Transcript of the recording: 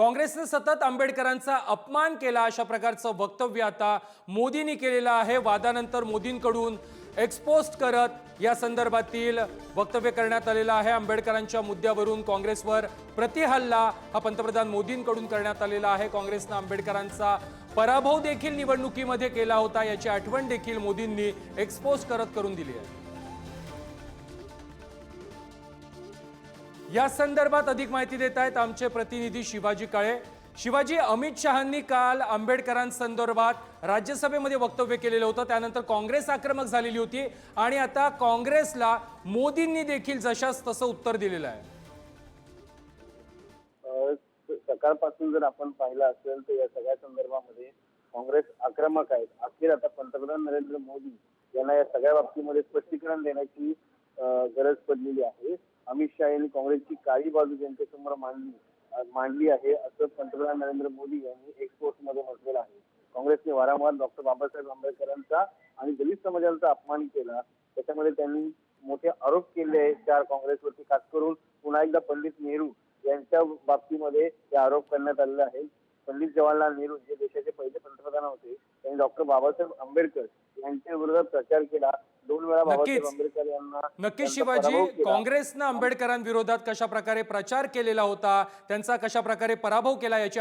काँग्रेसने सतत आंबेडकरांचा अपमान केला. अशा प्रकारचं वक्तव्य आता मोदींनी केलेलं आहे. वादानंतर मोदींकडून एक्सपोस्ट करत या संदर्भातील वक्तव्य करण्यात आलेलं आहे. आंबेडकरांच्या मुद्द्यावरून काँग्रेसवर प्रतिहल्ला हा पंतप्रधान मोदींकडून करण्यात आलेला आहे. काँग्रेसनं आंबेडकरांचा पराभव देखील निवडणुकीमध्ये केला होता. याची आठवण देखील मोदींनी एक्सपोज करत करून दिली आहे. या संदर्भात अधिक माहिती देत आहेत आमचे प्रतिनिधी शिवाजी काळे. शिवाजी अमित शहांनी काल आंबेडकरांसंदर्भात राज्यसभेमध्ये वक्तव्य केलेलं होतं. त्यानंतर काँग्रेस आक्रमक झालेली होती आणि आता काँग्रेसला मोदींनी देखील जशास तसं उत्तर दिलेलं आहे. सकाळपासून जर आपण पाहिलं असेल तर या सगळ्या संदर्भामध्ये काँग्रेस आक्रमक आहेत. अखेर आता पंतप्रधान नरेंद्र मोदी यांना या सगळ्या बाबतीमध्ये स्पष्टीकरण देण्याची गरज पडलेली आहे. यांनी काँग्रेसची काळी बाजू त्यांच्यासमोर मांडली मांडली आहे असं पंतप्रधान नरेंद्र मोदी यांनी एक्सपोर्टमध्ये म्हटलेलं आहे. काँग्रेसने वारंवार डॉक्टर बाबासाहेब आंबेडकरांचा आणि दलित समाजाचा अपमान केला. त्याच्यामध्ये त्यांनी मोठे आरोप केले आहेत. चार काँग्रेसवरती खास करून पुन्हा एकदा पंडित नेहरू यांच्या बाबतीमध्ये हे आरोप करण्यात आलेला आहेत. पंडित जवाहरलाल नेहरू जे देशाचे पहिले पंतप्रधान होते. त्यांनी डॉक्टर बाबासाहेब आंबेडकर यांच्या विरोधात प्रचार केला. वेळा बाबासाहेब नक्कीच. आंबेडकर यांना नक्कीच त्यांचा पराभव शिवाजी केला. काँग्रेसनं आंबेडकरांविरोधात कशा प्रकारे प्रचार केलेला होता त्यांचा कशा प्रकारे पराभव केला याची